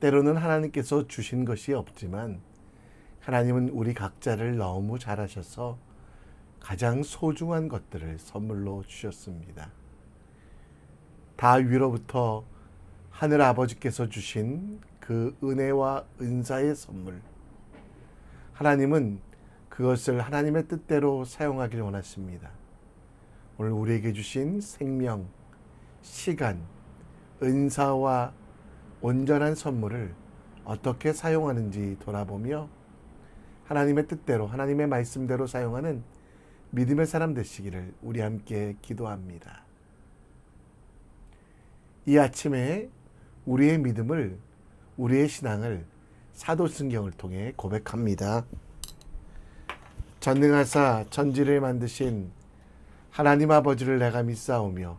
때로는 하나님께서 주신 것이 없지만 하나님은 우리 각자를 너무 잘하셔서 가장 소중한 것들을 선물로 주셨습니다. 다 위로부터 하늘 아버지께서 주신 그 은혜와 은사의 선물. 하나님은 그것을 하나님의 뜻대로 사용하길 원하십니다. 오늘 우리에게 주신 생명, 시간, 은사와 온전한 선물을 어떻게 사용하는지 돌아보며 하나님의 뜻대로 하나님의 말씀대로 사용하는 믿음의 사람 되시기를 우리 함께 기도합니다. 이 아침에 우리의 믿음을 우리의 신앙을 사도승경을 통해 고백합니다. 전능하사 천지를 만드신 하나님 아버지를 내가 믿사오며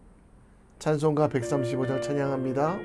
찬송가 135장 찬양합니다.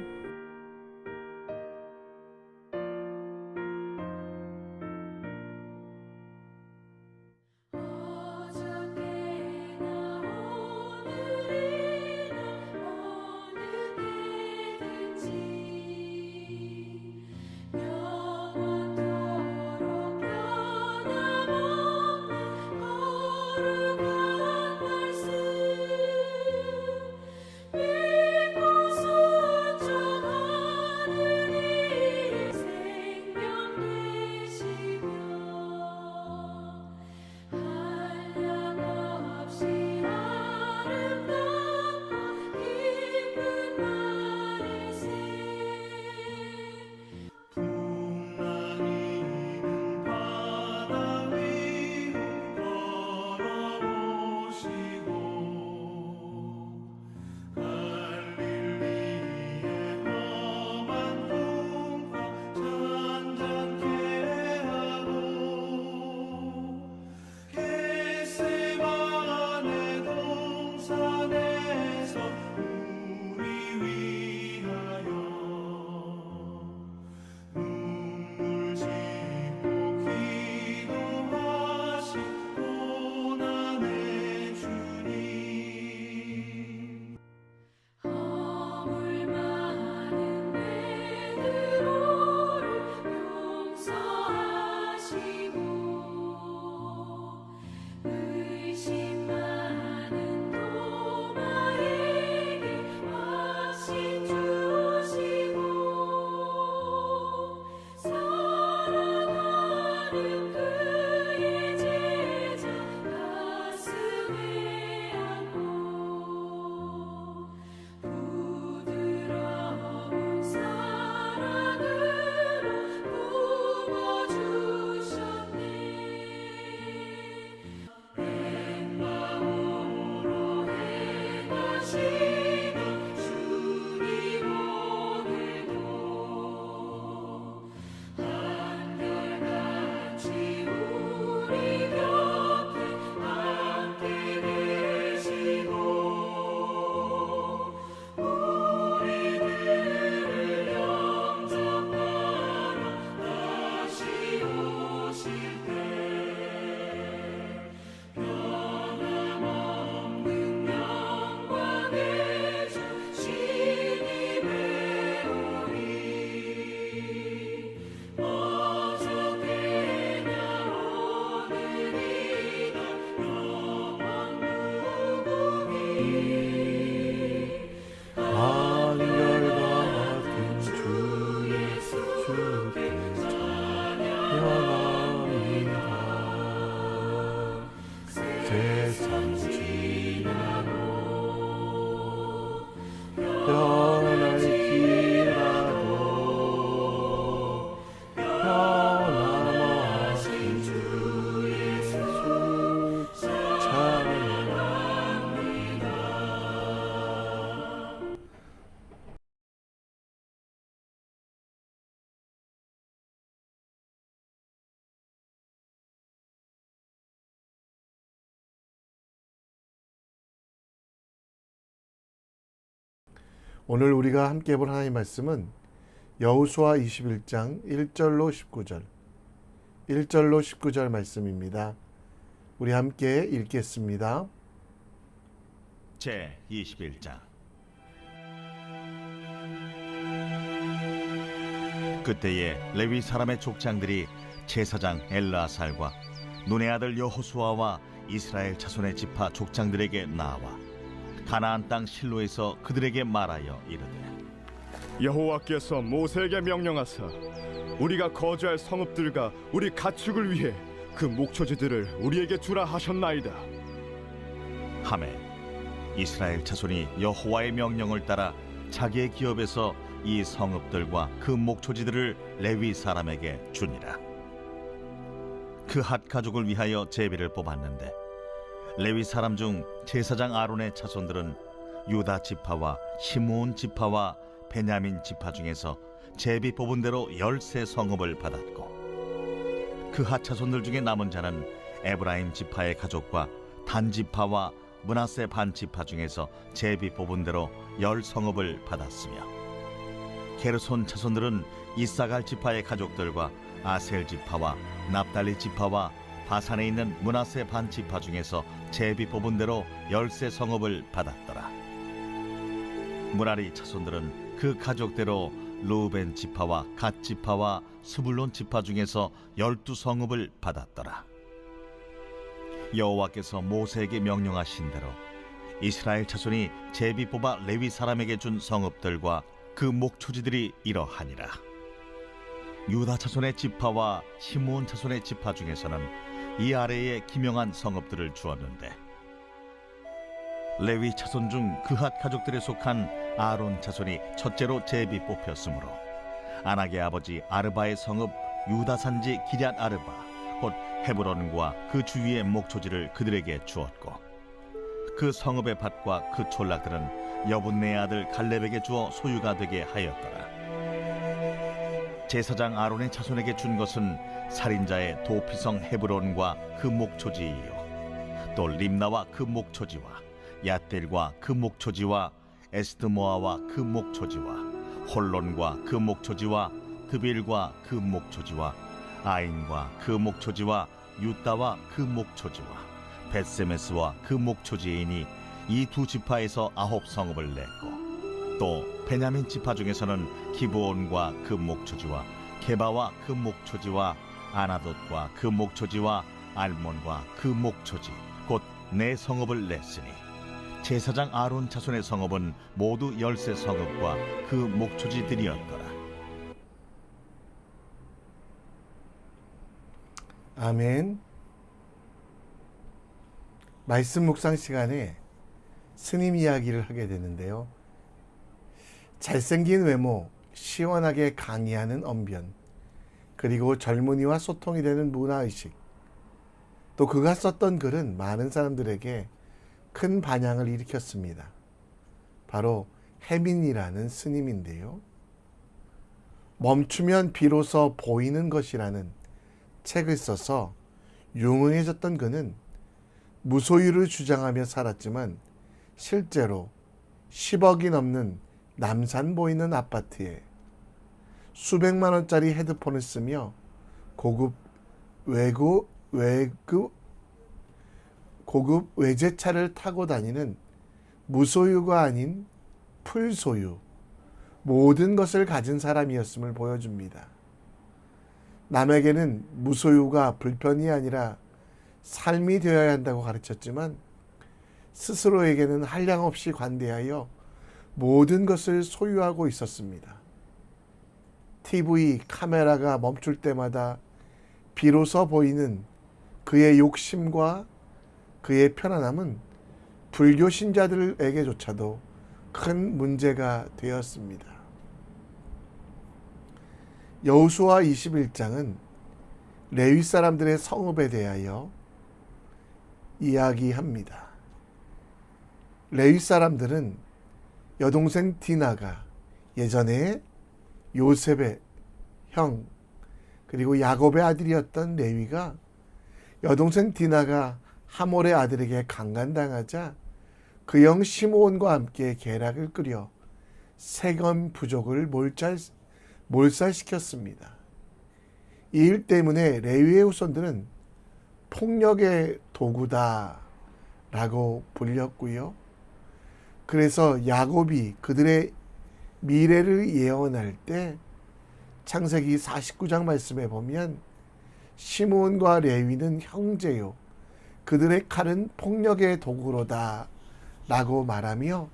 오늘 우리가 함께 볼 하나님의 말씀은 여호수아 21장 1절로 19절 1절로 19절 말씀입니다. 우리 함께 읽겠습니다. 제 21장 그때에 레위 사람의 족장들이 제사장 엘라살과 눈의 아들 여호수아와 이스라엘 자손의 지파 족장들에게 나와 가나안 땅 실로에서 그들에게 말하여 이르되 여호와께서 모세에게 명령하사 우리가 거주할 성읍들과 우리 가축을 위해 그 목초지들을 우리에게 주라 하셨나이다. 하매 이스라엘 자손이 여호와의 명령을 따라 자기의 기업에서 이 성읍들과 그 목초지들을 레위 사람에게 주니라 그 핫 가족을 위하여 제비를 뽑았는데 레위 사람 중 제사장 아론의 자손들은 유다 지파와 시므온 지파와 베냐민 지파 중에서 제비 뽑은 대로 열세 성읍을 받았고 그핫 자손들 중에 남은 자는 에브라임 지파의 가족과 단 지파와 문하세 반 지파 중에서 제비 뽑은 대로 열 성읍을 받았으며 게르손 자손들은 이사갈 지파의 가족들과 아셀 지파와 납달리 지파와 바산에 있는 문하세 반 지파 중에서 제비 뽑은 대로 열세 성읍을 받았더라. 무라리 자손들은 그 가족대로 루벤 지파와 갓 지파와 스불론 지파 중에서 열두 성읍을 받았더라. 여호와께서 모세에게 명령하신 대로 이스라엘 자손이 제비 뽑아 레위 사람에게 준 성읍들과 그 목초지들이 이러하니라. 유다 자손의 지파와 시므온 자손의 지파 중에서는 이 아래에 기명한 성읍들을 주었는데 레위 자손 중 그핫 가족들에 속한 아론 자손이 첫째로 제비 뽑혔으므로 아낙의 아버지 아르바의 성읍 유다 산지 기럇 아르바 곧 헤브론과 그 주위의 목초지를 그들에게 주었고 그 성읍의 밭과 그 촌락들은 여분네 아들 갈렙에게 주어 소유가 되게 하였더라. 제사장 아론의 자손에게 준 것은 살인자의 도피성 헤브론과 그 목초지이요. 또 림나와 그 목초지와 야델과 그 목초지와 에스드모아와 그 목초지와 홀론과 그 목초지와 드빌과 그 목초지와 아인과 그 목초지와 유다와 그 목초지와 벳세메스와 그 목초지이니 이 두 지파에서 아홉 성읍을 냈고 또 베냐민 지파 중에서는 기브온과 그 목초지와 게바와 그 목초지와 아나돗과 그 목초지와 알몬과 그 목초지 곧네 성읍을 냈으니 제사장 아론 자손의 성읍은 모두 열세 성읍과 그 목초지들이었더라. 아멘. 말씀 묵상 시간에 스님 이야기를 하게 되는데요. 잘생긴 외모, 시원하게 강의하는 언변, 그리고 젊은이와 소통이 되는 문화의식, 또 그가 썼던 글은 많은 사람들에게 큰 반향을 일으켰습니다. 바로 해민이라는 스님인데요. 멈추면 비로소 보이는 것이라는 책을 써서 유명해졌던 그는 무소유를 주장하며 살았지만 실제로 10억이 넘는 남산 보이는 아파트에 수백만 원짜리 헤드폰을 쓰며 고급 외구 외구 고급 외제차를 타고 다니는 무소유가 아닌 풀소유 모든 것을 가진 사람이었음을 보여줍니다. 남에게는 무소유가 불편이 아니라 삶이 되어야 한다고 가르쳤지만 스스로에게는 한량없이 관대하여 모든 것을 소유하고 있었습니다. TV 카메라가 멈출 때마다 비로소 보이는 그의 욕심과 그의 편안함은 불교 신자들에게조차도 큰 문제가 되었습니다. 여우수아 21장은 레위 사람들의 성읍에 대하여 이야기합니다. 레위 사람들은 여동생 디나가 예전에 요셉의 형 그리고 야곱의 아들이었던 레위가 여동생 디나가 하몰의 아들에게 강간당하자 그 형 시므온과 함께 계략을 끓여 세금 부족을 몰살, 몰살시켰습니다. 이 일 때문에 레위의 후손들은 폭력의 도구다라고 불렸고요. 그래서 야곱이 그들의 미래를 예언할 때 창세기 49장 말씀에 보면 시므온과 레위는 형제요 그들의 칼은 폭력의 도구로다 라고 말하며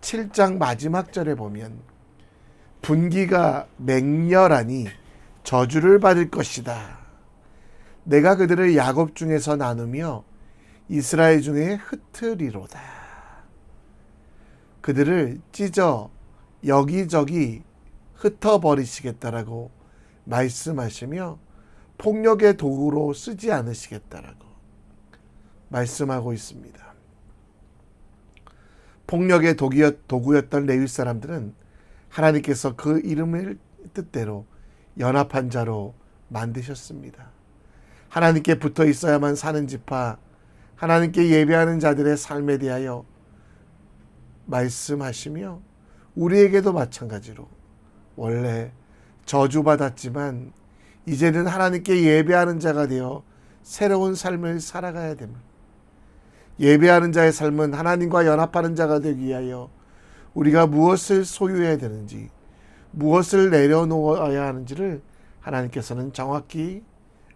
7장 마지막 절에 보면 분기가 맹렬하니 저주를 받을 것이다. 내가 그들을 야곱 중에서 나누며 이스라엘 중에 흩으리로다. 그들을 찢어 여기저기 흩어버리시겠다라고 말씀하시며 폭력의 도구로 쓰지 않으시겠다라고 말씀하고 있습니다. 폭력의 도구였, 도구였 던 레위 사람들은 하나님께서 그 이름을 뜻대로 연합한 자로 만드셨습니다. 하나님께 붙어 있어야만 사는 지파, 하나님께 예배하는 자들의 삶에 대하여 말씀하시며 우리에게도 마찬가지로 원래 저주받았지만 이제는 하나님께 예배하는 자가 되어 새로운 삶을 살아가야 됩니다. 예배하는 자의 삶은 하나님과 연합하는 자가 되기 위하여 우리가 무엇을 소유해야 되는지, 무엇을 내려놓아야 하는지를 하나님께서는 정확히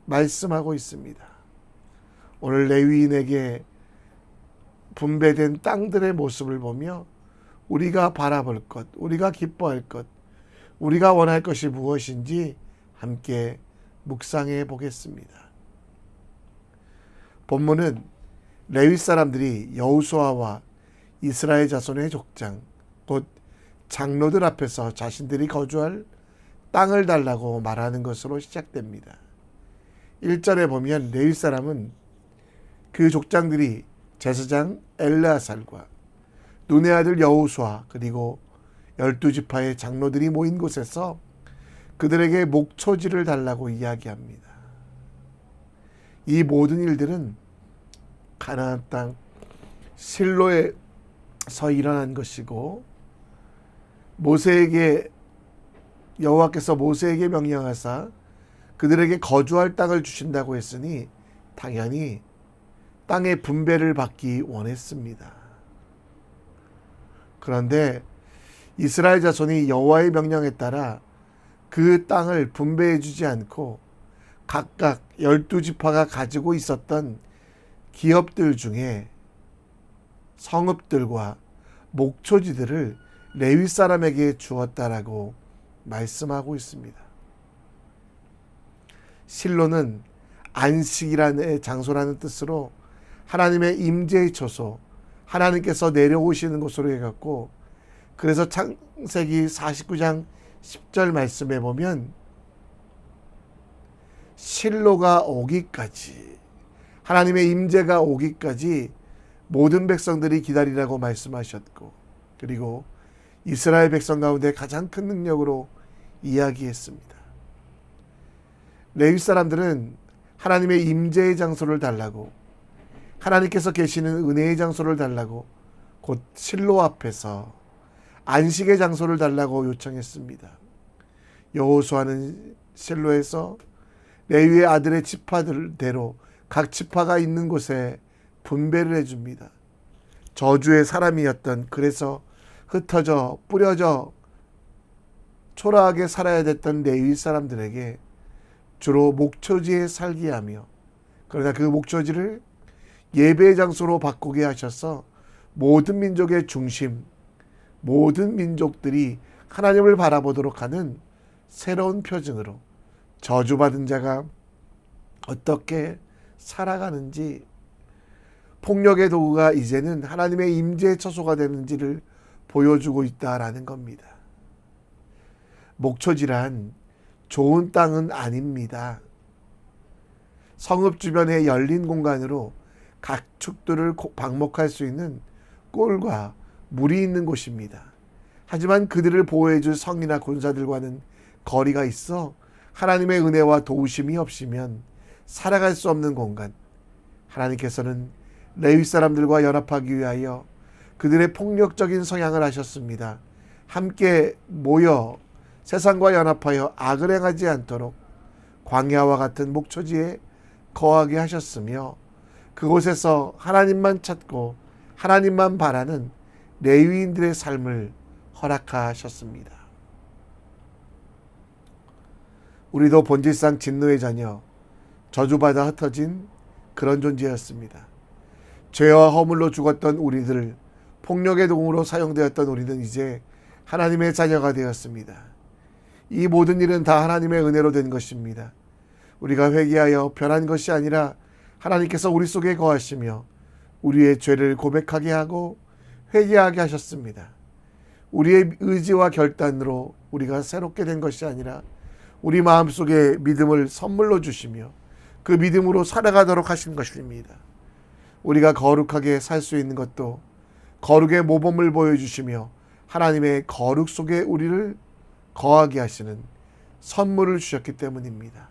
말씀하고 있습니다. 오늘 레위인에게 분배된 땅들의 모습을 보며 우리가 바라볼 것, 우리가 기뻐할 것, 우리가 원할 것이 무엇인지 함께 묵상해 보겠습니다. 본문은 레위 사람들이 여우수아와 이스라엘 자손의 족장 곧 장로들 앞에서 자신들이 거주할 땅을 달라고 말하는 것으로 시작됩니다. 1절에 보면 레위 사람은 그 족장들이 제사장 엘르아살과 눈의 아들 여우수아 그리고 열두 지파의 장로들이 모인 곳에서 그들에게 목초지를 달라고 이야기합니다. 이 모든 일들은 가나안 땅 실로에서 일어난 것이고 모세에게 여호와께서 모세에게 명령하사 그들에게 거주할 땅을 주신다고 했으니 당연히 땅의 분배를 받기 원했습니다. 그런데 이스라엘 자손이 여호와의 명령에 따라 그 땅을 분배해 주지 않고 각각 열두 지파가 가지고 있었던 기업들 중에 성읍들과 목초지들을 레위 사람에게 주었다라고 말씀하고 있습니다. 실로는 안식이라는 장소라는 뜻으로 하나님의 임재의 처소, 하나님께서 내려오시는 곳으로 해갖고 그래서 창세기 49장 10절 말씀에 보면 실로가 오기까지 하나님의 임재가 오기까지 모든 백성들이 기다리라고 말씀하셨고 그리고 이스라엘 백성 가운데 가장 큰 능력으로 이야기했습니다. 레위 사람들은 하나님의 임재의 장소를 달라고 하나님께서 계시는 은혜의 장소를 달라고 곧 실로 앞에서 안식의 장소를 달라고 요청했습니다. 여호수아는 실로에서 레위의 아들의 지파들대로 각 지파가 있는 곳에 분배를 해줍니다. 저주의 사람이었던 그래서 흩어져 뿌려져 초라하게 살아야 됐던 레위 사람들에게 주로 목초지에 살게 하며 그러나 그 목초지를 예배 장소로 바꾸게 하셔서 모든 민족의 중심, 모든 민족들이 하나님을 바라보도록 하는 새로운 표징으로 저주받은 자가 어떻게 살아가는지 폭력의 도구가 이제는 하나님의 임재의 처소가 되는지를 보여주고 있다라는 겁니다. 목초지란 좋은 땅은 아닙니다. 성읍 주변의 열린 공간으로 각 축들을 방목할 수 있는 꼴과 물이 있는 곳입니다. 하지만 그들을 보호해줄 성이나 군사들과는 거리가 있어 하나님의 은혜와 도우심이 없으면 살아갈 수 없는 공간. 하나님께서는 레위 사람들과 연합하기 위하여 그들의 폭력적인 성향을 하셨습니다. 함께 모여 세상과 연합하여 악을 행하지 않도록 광야와 같은 목초지에 거하게 하셨으며 그곳에서 하나님만 찾고 하나님만 바라는 레위인들의 삶을 허락하셨습니다. 우리도 본질상 진노의 자녀, 저주받아 흩어진 그런 존재였습니다. 죄와 허물로 죽었던 우리들, 폭력의 동으로 사용되었던 우리는 이제 하나님의 자녀가 되었습니다. 이 모든 일은 다 하나님의 은혜로 된 것입니다. 우리가 회개하여 변한 것이 아니라 하나님께서 우리 속에 거하시며 우리의 죄를 고백하게 하고 회개하게 하셨습니다. 우리의 의지와 결단으로 우리가 새롭게 된 것이 아니라 우리 마음속에 믿음을 선물로 주시며 그 믿음으로 살아가도록 하신 것입니다. 우리가 거룩하게 살 수 있는 것도 거룩의 모범을 보여주시며 하나님의 거룩 속에 우리를 거하게 하시는 선물을 주셨기 때문입니다.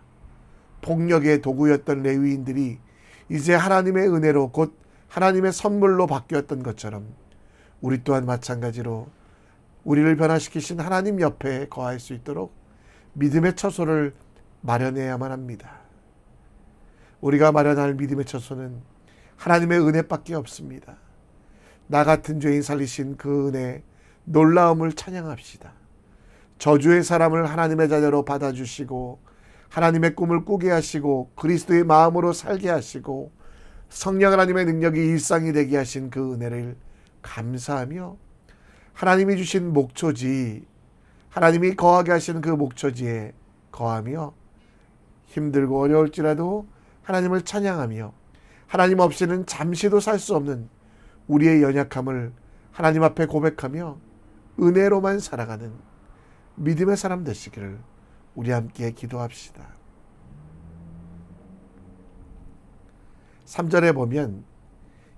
폭력의 도구였던 레위인들이 이제 하나님의 은혜로 곧 하나님의 선물로 바뀌었던 것처럼 우리 또한 마찬가지로 우리를 변화시키신 하나님 옆에 거할 수 있도록 믿음의 처소를 마련해야만 합니다. 우리가 마련할 믿음의 처소는 하나님의 은혜밖에 없습니다. 나 같은 죄인 살리신 그 은혜 놀라움을 찬양합시다. 저주의 사람을 하나님의 자녀로 받아주시고 하나님의 꿈을 꾸게 하시고 그리스도의 마음으로 살게 하시고 성령 하나님의 능력이 일상이 되게 하신 그 은혜를 감사하며 하나님이 주신 목초지 하나님이 거하게 하시는 그 목초지에 거하며 힘들고 어려울지라도 하나님을 찬양하며 하나님 없이는 잠시도 살 수 없는 우리의 연약함을 하나님 앞에 고백하며 은혜로만 살아가는 믿음의 사람 되시기를 우리 함께 기도합시다. 3절에 보면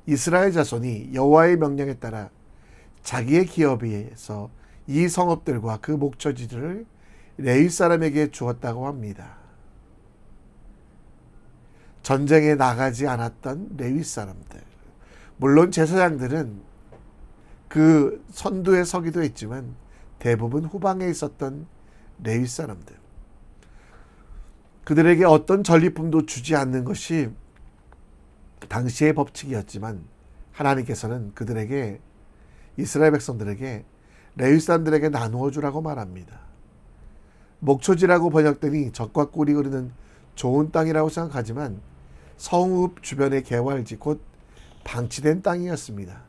이스라엘 자손이 여호와의 명령에 따라 자기의 기업에서 이 성읍들과 그 목초지들을 레위 사람에게 주었다고 합니다. 전쟁에 나가지 않았던 레위 사람들. 물론 제사장들은 그 선두에 서기도 했지만 대부분 후방에 있었던 레위 사람들. 그들에게 어떤 전리품도 주지 않는 것이 당시의 법칙이었지만 하나님께서는 그들에게 이스라엘 백성들에게 레위 사람들에게 나누어 주라고 말합니다. 목초지라고 번역되니 적과 꿀이 흐르는 좋은 땅이라고 생각하지만 성읍 주변의 개활지 곧 방치된 땅이었습니다.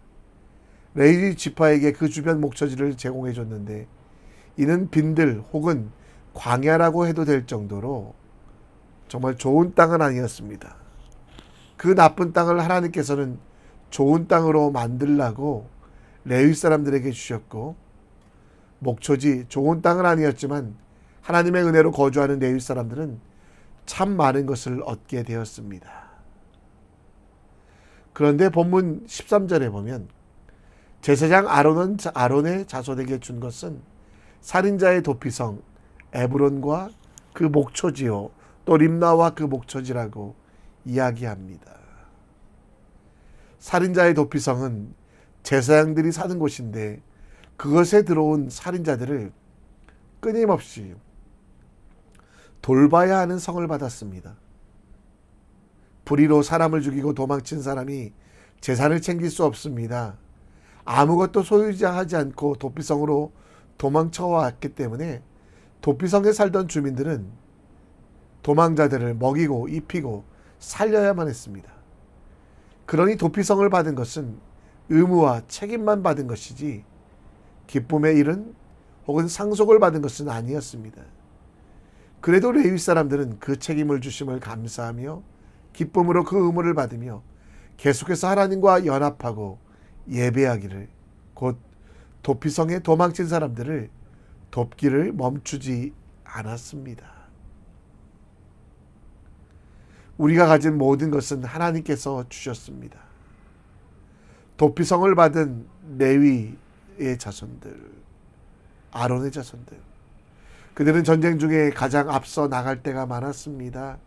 레위 지파에게 그 주변 목초지를 제공해 줬는데 이는 빈들 혹은 광야라고 해도 될 정도로 정말 좋은 땅은 아니었습니다. 그 나쁜 땅을 하나님께서는 좋은 땅으로 만들라고 레위 사람들에게 주셨고 목초지 좋은 땅은 아니었지만 하나님의 은혜로 거주하는 레위 사람들은 참 많은 것을 얻게 되었습니다. 그런데 본문 13절에 보면 제사장 아론은 아론의 자손에게 준 것은 살인자의 도피성 에브론과 그 목초지요 또 림나와 그 목초지라고 이야기합니다. 살인자의 도피성은 제사장들이 사는 곳인데 그것에 들어온 살인자들을 끊임없이 돌봐야 하는 성을 받았습니다. 불의로 사람을 죽이고 도망친 사람이 재산을 챙길 수 없습니다. 아무것도 소유하지 않고 도피성으로 도망쳐 왔기 때문에 도피성에 살던 주민들은 도망자들을 먹이고 입히고 살려야만 했습니다. 그러니 도피성을 받은 것은 의무와 책임만 받은 것이지 기쁨의 일은 혹은 상속을 받은 것은 아니었습니다. 그래도 레위 사람들은 그 책임을 주심을 감사하며 기쁨으로 그 의무를 받으며 계속해서 하나님과 연합하고 예배하기를 곧 도피성에 도망친 사람들을 돕기를 멈추지 않았습니다. 우리가 가진 모든 것은 하나님께서 주셨습니다. 도피성을 받은 레위의 자손들, 아론의 자손들. 그들은 전쟁 중에 가장 앞서 나갈 때가 많았습니다.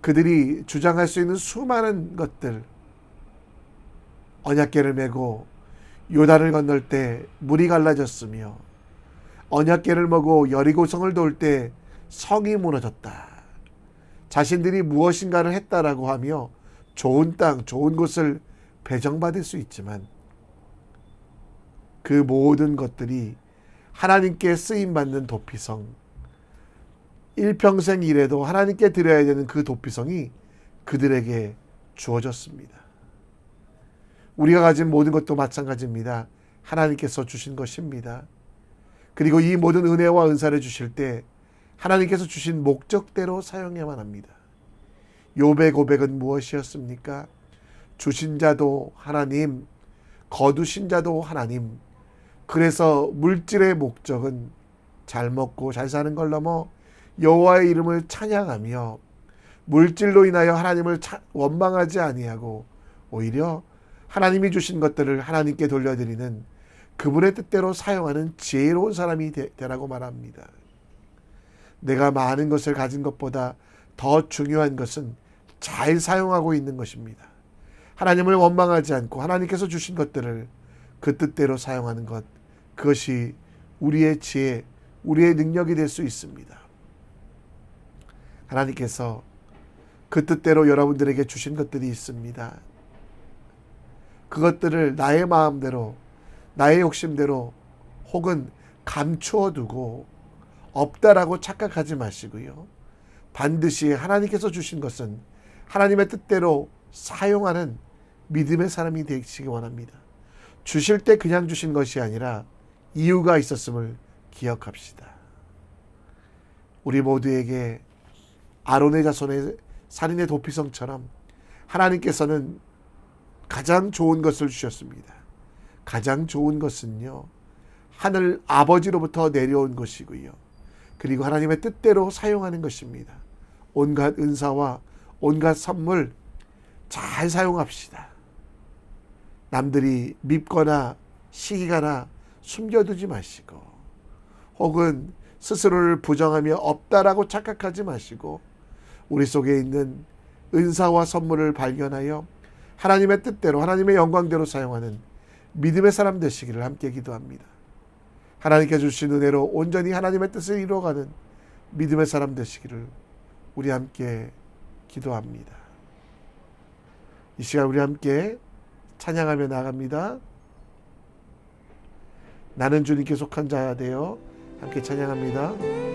그들이 주장할 수 있는 수많은 것들, 언약계를 메고 요단을 건널 때 물이 갈라졌으며 언약궤를 머고 여리고성을 돌 때 성이 무너졌다. 자신들이 무엇인가를 했다라고 하며 좋은 땅, 좋은 곳을 배정받을 수 있지만 그 모든 것들이 하나님께 쓰임 받는 도피성, 일평생 일해도 하나님께 드려야 되는 그 도피성이 그들에게 주어졌습니다. 우리가 가진 모든 것도 마찬가지입니다. 하나님께서 주신 것입니다. 그리고 이 모든 은혜와 은사를 주실 때 하나님께서 주신 목적대로 사용해야만 합니다. 요배 고백은 무엇이었습니까? 주신 자도 하나님, 거두신 자도 하나님. 그래서 물질의 목적은 잘 먹고 잘 사는 걸 넘어 여호와의 이름을 찬양하며 물질로 인하여 하나님을 차- 원망하지 아니하고 오히려 하나님이 주신 것들을 하나님께 돌려드리는 그분의 뜻대로 사용하는 지혜로운 사람이 되, 되라고 말합니다. 내가 많은 것을 가진 것보다 더 중요한 것은 잘 사용하고 있는 것입니다. 하나님을 원망하지 않고 하나님께서 주신 것들을 그 뜻대로 사용하는 것, 그것이 우리의 지혜, 우리의 능력이 될 수 있습니다. 하나님께서 그 뜻대로 여러분들에게 주신 것들이 있습니다. 그것들을 나의 마음대로, 나의 욕심대로 혹은 감추어 두고 없다라고 착각하지 마시고요. 반드시 하나님께서 주신 것은 하나님의 뜻대로 사용하는 믿음의 사람이 되시기 원합니다. 주실 때 그냥 주신 것이 아니라 이유가 있었음을 기억합시다. 우리 모두에게 아론의 자손의 살인의 도피성처럼 하나님께서는 가장 좋은 것을 주셨습니다. 가장 좋은 것은요, 하늘 아버지로부터 내려온 것이고요. 그리고 하나님의 뜻대로 사용하는 것입니다. 온갖 은사와 온갖 선물 잘 사용합시다. 남들이 밉거나 시기가나 숨겨두지 마시고 혹은 스스로를 부정하며 없다라고 착각하지 마시고 우리 속에 있는 은사와 선물을 발견하여 하나님의 뜻대로 하나님의 영광대로 사용하는 믿음의 사람 되시기를 함께 기도합니다. 하나님께 주신 은혜로 온전히 하나님의 뜻을 이루어가는 믿음의 사람 되시기를 우리 함께 기도합니다. 이 시간 우리 함께 찬양하며 나갑니다. 나는 주님께 속한 자야 되어 함께 찬양합니다.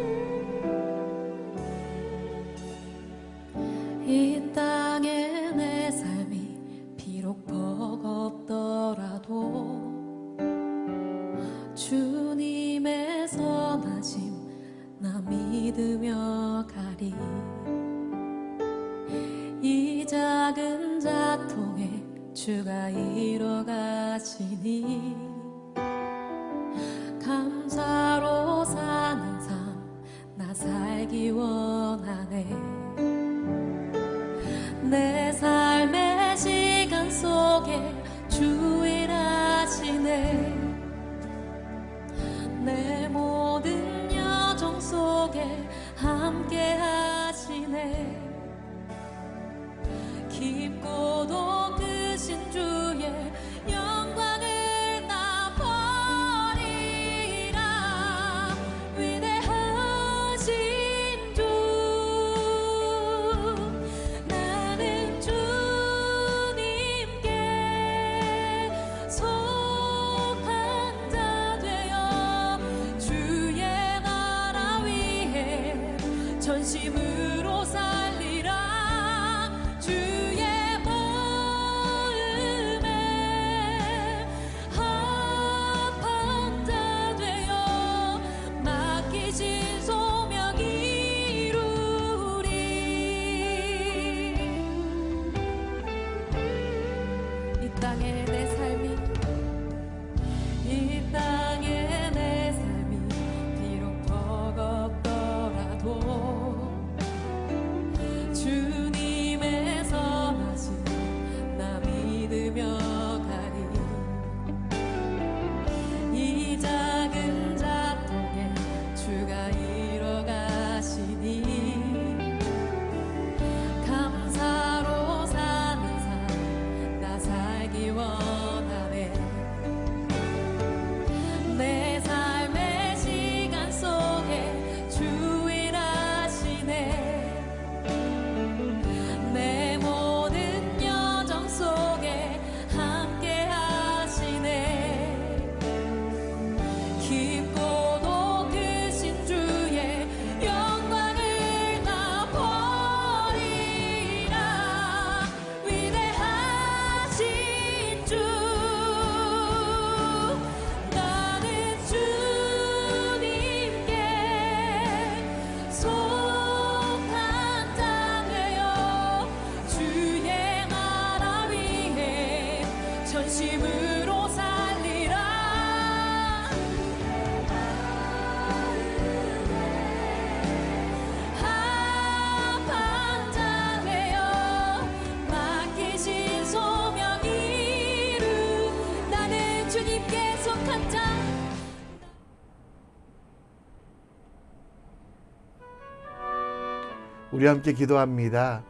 우리 함께 기도합니다.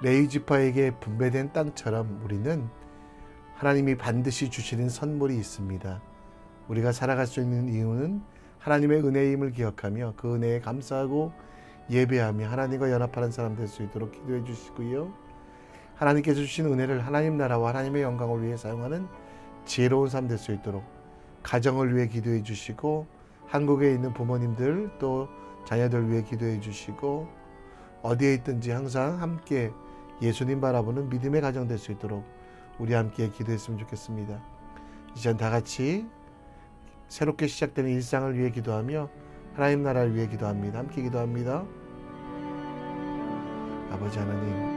레위 지파에게 분배된 땅처럼 우리는 하나님이 반드시 주시는 선물이 있습니다. 우리가 살아갈 수 있는 이유는 하나님의 은혜임을 기억하며 그 은혜에 감사하고 예배하며 하나님과 연합하는 사람 될 수 있도록 기도해 주시고요. 하나님께서 주신 은혜를 하나님 나라와 하나님의 영광을 위해 사용하는 지혜로운 삶 될 수 있도록 가정을 위해 기도해 주시고 한국에 있는 부모님들 또 자녀들 위해 기도해 주시고 어디에 있든지 항상 함께 예수님 바라보는 믿음의 가정 될 수 있도록 우리 함께 기도했으면 좋겠습니다. 이젠 다 같이 새롭게 시작되는 일상을 위해 기도하며 하나님 나라를 위해 기도합니다. 함께 기도합니다. 아버지 하나님